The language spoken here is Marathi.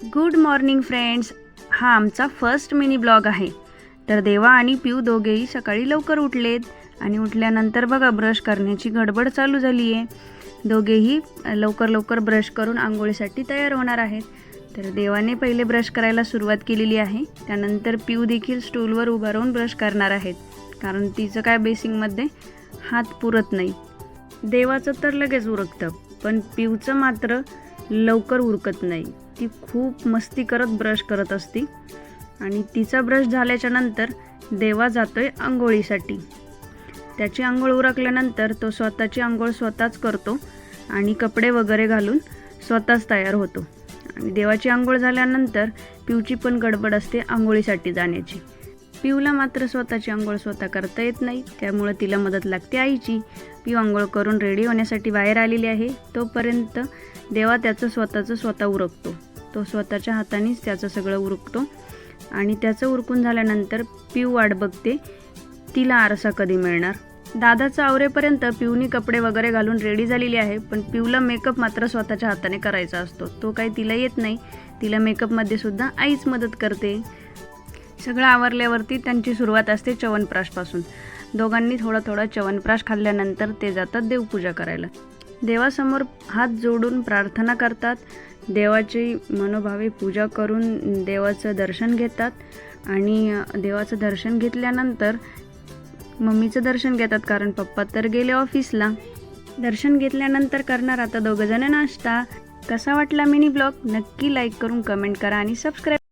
गुड मॉर्निंग फ्रेंड्स हा आमचा फर्स्ट मिनी ब्लॉग आहे. तर देवा आणि पिऊ दोघेही सकाळी लवकर उठलेत आणि उठल्यानंतर बघा ब्रश करण्याची गडबड चालू झाली आहे दोघेही लवकर लवकर ब्रश करून आंघोळीसाठी तयार होणार आहेत. तर देवाने पहिले ब्रश करायला सुरुवात केलेली आहे. त्यानंतर पिऊ देखील स्टूलवर उभा राहून ब्रश करणार आहेत. कारण तिचं काय बेसिंगमध्ये हात पुरत नाही. देवाचं तर लगेच उरकतं पण पिऊचं मात्र लवकर उरकत नाही. ती खूप मस्ती करत ब्रश करत असती. आणि तिचा ब्रश झाल्याच्यानंतर देवा जातोय आंघोळीसाठी. त्याची आंघोळ उरकल्यानंतर तो स्वतःची आंघोळ स्वतःच करतो आणि कपडे वगैरे घालून स्वतःच तयार होतो. आणि देवाची आंघोळ झाल्यानंतर पिऊची पण गडबड असते आंघोळीसाठी जाण्याची. पिऊला मात्र स्वतःची आंघोळ स्वतः करता येत नाही. त्यामुळे तिला मदत लागते आईची. पिऊ आंघोळ करून रेडी होण्यासाठी बाहेर आलेली आहे. तोपर्यंत देवा त्याचं स्वतःचं स्वतः उरकतो. तो स्वतःच्या हातानेच त्याचं सगळं उरकतो. आणि त्याचं उरकून झाल्यानंतर पिऊ वाट बघते. तिला आरसा कधी मिळणार? दादाचं आवरेपर्यंत पिऊनी कपडे वगैरे घालून रेडी झालेली आहे पण पिऊला मेकअप मात्र स्वतःच्या हाताने करायचा असतो. तो काही तिला येत नाही. तिला मेकअपमध्ये सुद्धा आईच मदत करते. सगळं आवरल्यावरती त्यांची सुरुवात असते च्यवनप्राशपासून. दोघांनी थोडा थोडा च्यवनप्राश खाल्ल्यानंतर ते जातात देवपूजा करायला. देवासमोर हात जोडून प्रार्थना करतात. देवाची मनोभावे पूजा करून देवाचं दर्शन घेतात आणि देवाचं दर्शन घेतल्यानंतर मम्मीचं दर्शन घेतात कारण पप्पा तर गेले ऑफिसला. दर्शन घेतल्यानंतर करणार आता दोघंजणं नाश्ता. कसा वाटला मिनी ब्लॉग? नक्की लाईक करून कमेंट करा आणि सबस्क्राईब